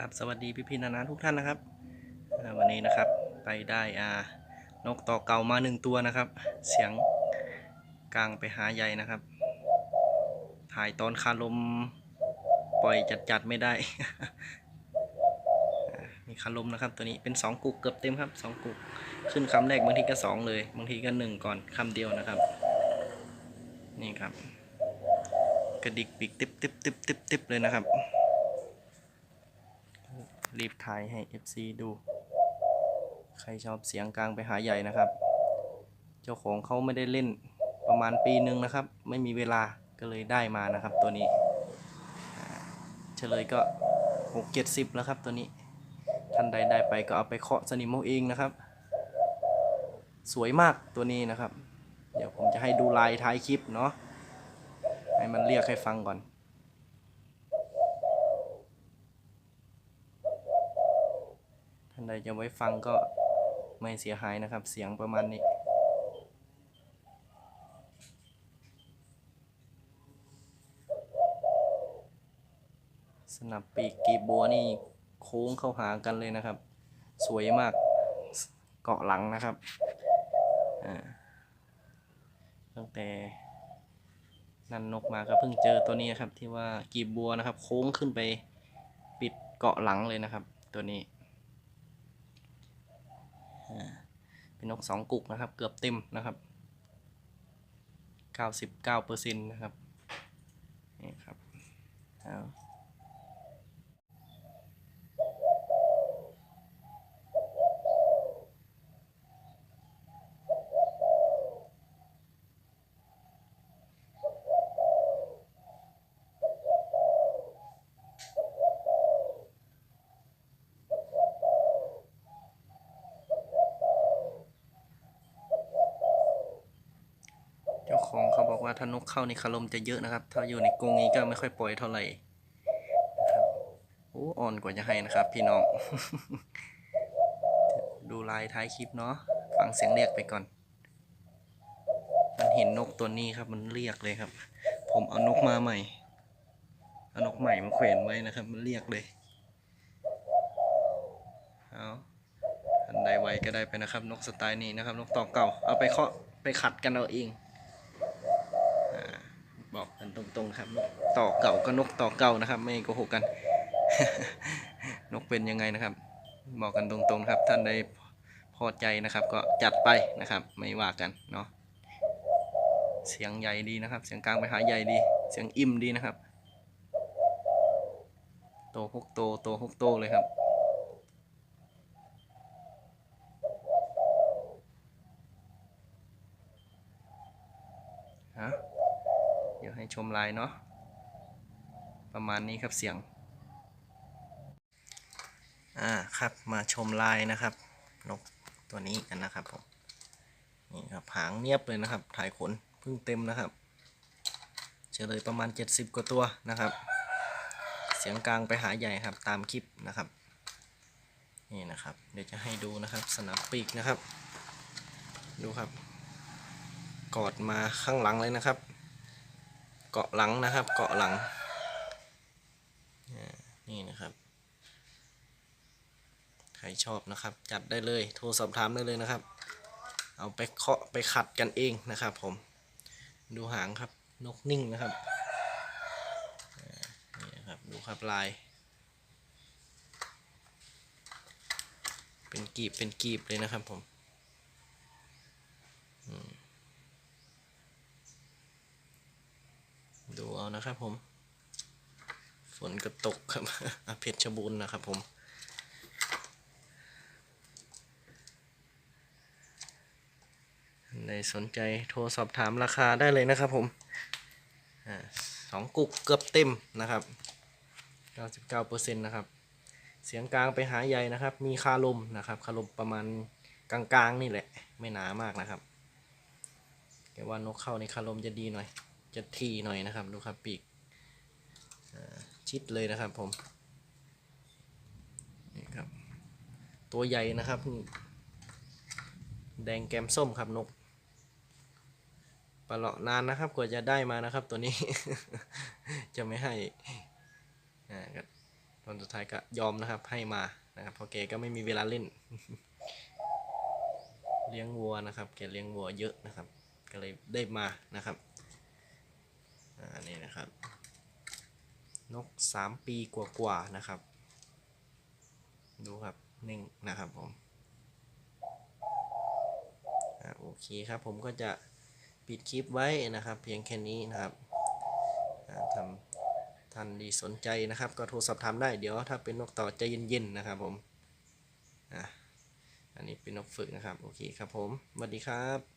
ครับสวัสดีพี่พี่นานาทุกท่านนะครับวันนี้นะครับไปได้อ่านกต่อเก่ามาหนึ่งตัวนะครับ เสียงกลางไปหาใหญ่นะครับ ถ่ายตอนคาลมปล่อยจัดๆไม่ได้ มีคาลมนะครับตัวนี้เป็นสองกุกเกือบเต็มครับสองกุกขึ้นคำแรกบางทีก็สองเลย บางทีก็หนึ่งก่อนคำเดียวนะครับ นี่ครับ กระดิกปีกติ๊บติ๊บติ๊บติ๊บติ๊บเลยนะครับ รีบถ่ายให้ FC ดู ใครชอบเสียงกลางไปหาใหญ่นะครับ เจ้าของเขาไม่ได้เล่นประมาณปีหนึ่งนะครับ ไม่มีเวลาก็เลยได้มานะครับตัวนี้เฉลยก็หกเจ็ดสิบแล้วครับตัวนี้ ท่านใดได้ไปก็เอาไปเคาะสนิมเอาเองนะครับ สวยมากตัวนี้นะครับ เดี๋ยวผมจะให้ดูลายท้ายคลิปเนาะให้มันเรียกให้ฟังก่อน ท่าน ใดจะไว้ฟังก็ไม่เสียหายนะครับ เสียงประมาณนี้ สนับปีกกีบบัวนี่โค้งเข้าหากันเลยนะครับ สวยมากเกาะหลังนะครับอ่าตั้งแต่นันนกมาก็เพิ่งเจอตัวนี้นะครับ ที่ว่ากีบบัวนะครับ โค้งขึ้นไปปิดเกาะหลังเลยนะครับ ตัวนี้ เป็นนกสองกุกนะครับ เกือบเต็มนะครับเก้าสิบเก้าเปอร์เซ็นต์นะครับนี่ครับเอาเจ้าของเขา บอกว่าถ้านกเข้าในคารมจะเยอะนะครับ ถ้าอยู่ในกรงนี้ก็ไม่ค่อยปล่อยเท่าไหร่ครับโอ้อ่อนกว่าจะให้นะครับ พี่น้อง ดูลายท้ายคลิปเนาะฟังเสียงเรียกไปก่อน มันเห็นนกตัวนี้ครับมันเรียกเลยครับ ผมเอานกมาใหม่เอานกใหม่มาแขวนไว้นะครับ มันเรียกเลยเอาทันใดไวก็ได้ไปนะครับ นกสไตล์นี้นะครับ นกต่อเก่า เอาไปเคาะไปขัดกันเอาเอง กันตรงๆครับนกต่อเก่าก็นกต่อเก่านะครับ ไม่โกหกกัน นกเป็นยังไงนะครับ บอกกันตรงๆครับ ท่านใดพอใจนะครับ ก็จัดไปนะครับ ไม่ว่ากันเนาะเสียงใหญ่ดีนะครับ เสียงกลางไปหาใหญ่ดี เสียงอิ่มดีนะครับ โตฮกโตโตฮกโตเลยครับ ฮะ เดี๋ยวให้ ชมไลายเนาะประมาณนี้ครับเสียง อ่าครับมาชมลายนะครับ นกตัวนี้กันนะครับผมนี่ครับหางเนียบเลยนะครับ ถ่ายขนเพิ่งเต็มนะครับเฉลยประมาณ 70 กว่าตัวนะครับ เสียงกลางไปหาใหญ่ครับตามคลิปนะครับนี่นะครับ เดี๋ยวจะให้ดูนะครับ สนามปีกนะครับ ดูครับ กอดมาข้างหลังเลยนะครับ เกาะหลังนะครับ เกาะหลัง นี่นะครับ ใครชอบนะครับ จัดได้เลย โทรสอบถามได้เลยนะครับ เอาไปเคาะไปขัดกันเองนะครับ ผม ดูหางครับ นกนิ่งนะครับ นี่นะครับ ดูครับลาย เป็นกีบเป็นกีบเลยนะครับผมอืม ดูเอานะครับผม ฝนก็ตกครับอะเพชรบูรณ์นะครับผมในสนใจโทรสอบถามราคาได้เลยนะครับผมอสองกุกเกือบเต็มนะครับ 99%นะครับ เสียงกลางไปหาใหญ่นะครับ มีคาลมนะครับคาลมประมาณกลางๆนี่แหละ ไม่หนามากนะครับ แต่ว่านกเข้าในคาลมจะดีหน่อย จะทีหน่อยนะครับ ดูครับปีกชิดเลยนะครับผมนี่ครับ ตัวใหญ่นะครับ แดงแกมส้มครับนกปลาเลาะนานนะครับกว่าจะได้มานะครับ ตัวนี้ จะไม่ให้อ่าก็ตอนสุดท้ายก็ยอมนะครับให้มานะครับเพราะแกก็ไม่มีเวลาเล่น เลี้ยงวัวนะครับ แกเลี้ยงวัวเยอะนะครับ ก็เลยได้มานะครับ นะครับ นกสามปีกว่าๆนะครับ ดูครับนิ่งนะครับผมอโอเคครับผมก็จะปิดคลิปไว้นะครับ เพียงแค่นี้นะครับอ่าทำท่านดีสนใจนะครับ ก็โทรสอบถามได้เดี๋ยวถ้าเป็นนกต่อใจเย็นๆนะครับผมอะอันนี้เป็นนกฝึกนะครับ โอเคครับผมสวัสดีครับ